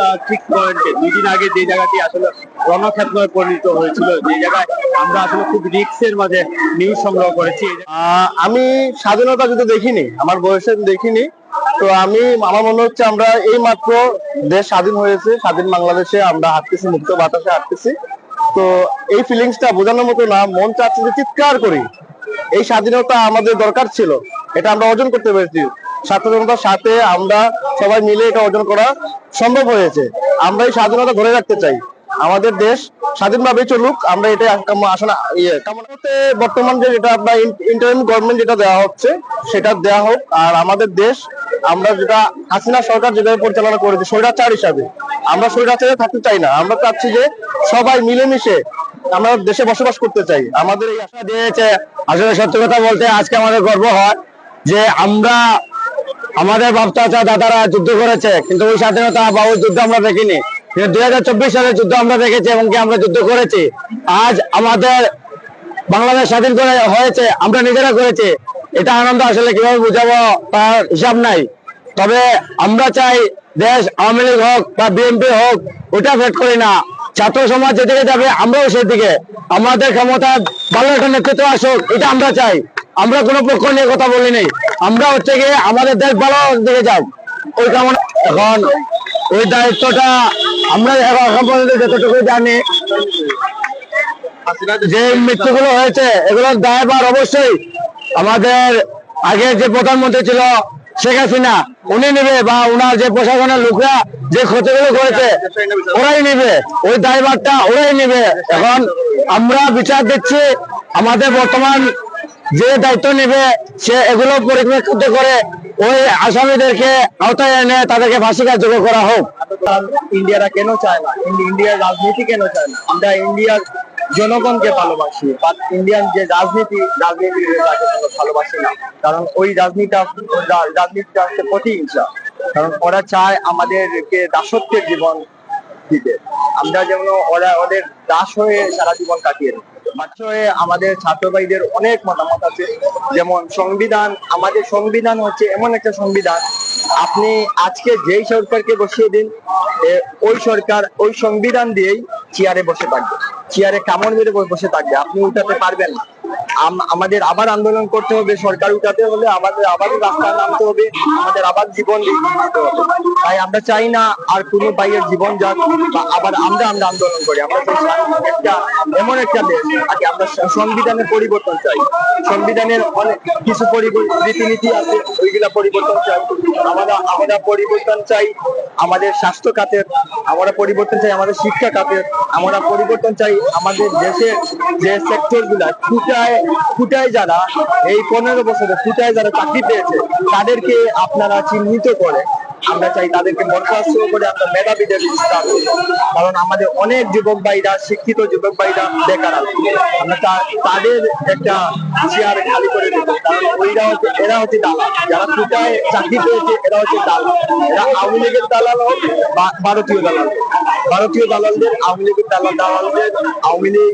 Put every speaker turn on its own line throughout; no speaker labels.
স্বাধীনতা ঠিক পয়েন্টে দুই দিন আগে যে জায়গাটি আসলে রণক্ষেত্রে পরিণত হয়েছিল, যে জায়গায় আমরা আসলে খুব রিক্সের মাঝে নিউজ সংগ্রহ করেছি।
আমি স্বাধীনতা যুদ্ধ দেখিনি, আমার বয়সে দেখিনি। তো আমি, আমার মনে হচ্ছে আমরা এই মাত্র দেশ স্বাধীন হয়েছে, স্বাধীন বাংলাদেশে আমরা হাঁটতেছি, মুক্ত বাতাসে হাঁটতেছি। তো এই ফিলিংসটা বোঝানোর মতো না, মন চাচ্ছে যে চিৎকার করি। এই স্বাধীনতা আমাদের দরকার ছিল, এটা আমরা অর্জন করতে পেরেছি। ছাত্র সাথে আমরা সবাই মিলে এটা অর্জন করা সম্ভব হয়েছে। আমরা এই স্বাধীনতা ধরে রাখতে চাই। আমাদের দেশ স্বাধীনভাবে চলুক, আমরা এটা আসলে ইয়ে কামনা করতে বর্তমান যে যেটা আপনার ইন্টারিম গভর্নমেন্ট যেটা দেওয়া হচ্ছে, সেটা দেওয়া হোক। আর আমাদের দেশ, আমরা যেটা হাসিনা সরকার যেভাবে পরিচালনা করেছে, স্বৈরাচার হিসাবে, আমরা স্বৈরাচারে থাকতে চাই না। আমরা চাচ্ছি যে সবাই মিলেমিশে আমরা দেশে বসবাস করতে চাই। আমাদের এই আশা দিয়েছে, আসলে সত্যি কথা বলতে আজকে আমাদের গর্ব হয় যে আমরা আমাদের বাপ চাচা দাদারা যুদ্ধ করেছে, কিন্তু ওই স্বাধীনতা বা ওই যুদ্ধ আমরা দেখিনি। দুই হাজার চব্বিশ সালের যুদ্ধ আমরা দেখেছি এবং কি আমরা যুদ্ধ করেছি। আজ আমাদের বাংলাদেশ স্বাধীন করে হয়েছে, আমরা নিজেরা করেছি। এটা আনন্দ আসলে কীভাবে বুঝাবো তার হিসাব নাই। তবে আমরা চাই দেশ, আওয়ামী লীগ হোক বা বিএনপি হোক ওটা ভেট করি না। ছাত্র সমাজ যেদিকে যাবে, আমরাও সেদিকে। আমাদের ক্ষমতা ভালো একটা নেতৃত্ব আসুক, এটা আমরা চাই। আমরা কোনো পক্ষ নিয়ে কথা বলি নাই আমরা হচ্ছে গিয়ে আমাদের দেশ ভালো দিকে যাক। ওই কামনা এখন ওই দায়িত্বটা আমরা এখন পর্যন্ত যতটুকু জানি, যে মৃত্যুগুলো হয়েছে, এগুলোর দায়ভার অবশ্যই আমাদের আগে যে প্রধানমন্ত্রী ছিল শেখ হাসিনা, উনি নেবে বা ওনার যে প্রশাসনের লোকরা যে ক্ষতিগুলো করেছে, ওরাই নেবে। ওই দায়ভারটা ওরাই নেবে। এখন আমরা বিচার দিচ্ছি, আমাদের বর্তমান যে দায়িত্ব নেবে, সে এগুলো পরিপ্রেক্ষিত করে ওই আসামিদেরকে আওতায় এনে তাদেরকে ফাঁসি কার্যকর করা হোক।
ইন্ডিয়ারা কেন চায় না? ইন্ডিয়ার রাজনীতি কেন চায় না? আমরা ইন্ডিয়ার জনগণকে ভালোবাসি বাট ইন্ডিয়ান যে রাজনীতি রাজনীতি ভালোবাসি না। কারণ ওই রাজনীতিটা রাজনীতিটা হচ্ছে প্রতিহিংসা। কারণ ওরা চায় আমাদেরকে দাসত্বের জীবন দিতে। আমরা যেমন ওরা ওদের দাস হয়ে সারা জীবন কাটিয়ে দিই বাচ্চ আমাদের ছাত্র ভাইদের অনেক মতামত আছে। যেমন সংবিধান, আমাদের সংবিধান হচ্ছে এমন একটা সংবিধান। আপনি আজকে যেই সরকারকে বসিয়ে দিন ওই সরকার ওই সংবিধান দিয়েই চেয়ারে বসে থাকবে। চেয়ারে কামড় মেরে বসে থাকবে। আপনি উঠাতে পারবেন না। আমাদের আবার আন্দোলন করতে হবে, সরকার উঠাতে হলে আমাদের আবার রাস্তায় নামতে হবে, আমাদের আবার জীবন তাই আমরা চাই না আর কোনো ভাইয়ের জীবন যাক আবার আমরা আমরা আন্দোলন করি। আমরা একটা এমন একটা দেশ আগে আমরা সংবিধানের পরিবর্তন চাই। সংবিধানের অনেক কিছু পরিবর্তন, রীতিনীতি আছে, ওইগুলা পরিবর্তন চাই। আমরা আমরা পরিবর্তন চাই আমাদের স্বাস্থ্য খাতের, আমরা পরিবর্তন চাই আমাদের শিক্ষা খাতের, আমরা পরিবর্তন চাই আমাদের দেশের যে সেক্টরগুলা ফুটায় ফুটায় যারা এই পনেরো বছরে ফুটায় যারা চাকরি পেয়েছে, তাদেরকে আপনারা চিহ্নিত করে আমরা চাই তাদেরকে বরখাস্ত করে আমরা মেধাবীদের বিস্তার। কারণ আমাদের অনেক যুবক ভাইরা, শিক্ষিত যুবক ভাইরা বেকার আমরা তাদের একটা চেয়ার খালি করে দেব কারণ ওইরা হচ্ছে এরা হচ্ছে দালাল যারা কোথায় চাকরি পেয়েছে, এরা হচ্ছে দালাল এরা আওয়ামী লীগের দালাল হোক বা ভারতীয় দালাল হোক। ভারতীয় দালালদের আওয়ামী লীগের দালাল দালালদের আওয়ামী লীগ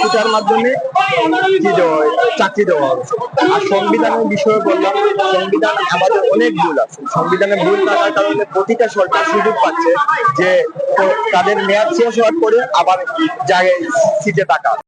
ফুটার মাধ্যমে কি দেওয়া হয় চাকরি দেওয়া হচ্ছে আর সংবিধানের বিষয়ে বললাম, সংবিধান আমাদের অনেক ভুল আছে। সংবিধানে ভুল থাকার কারণে প্রতিটা সরকার সুযোগ পাচ্ছে যে তাদের মেয়াদ শেষ হওয়ার পরে আবার জায়গায় সিটে থাকা।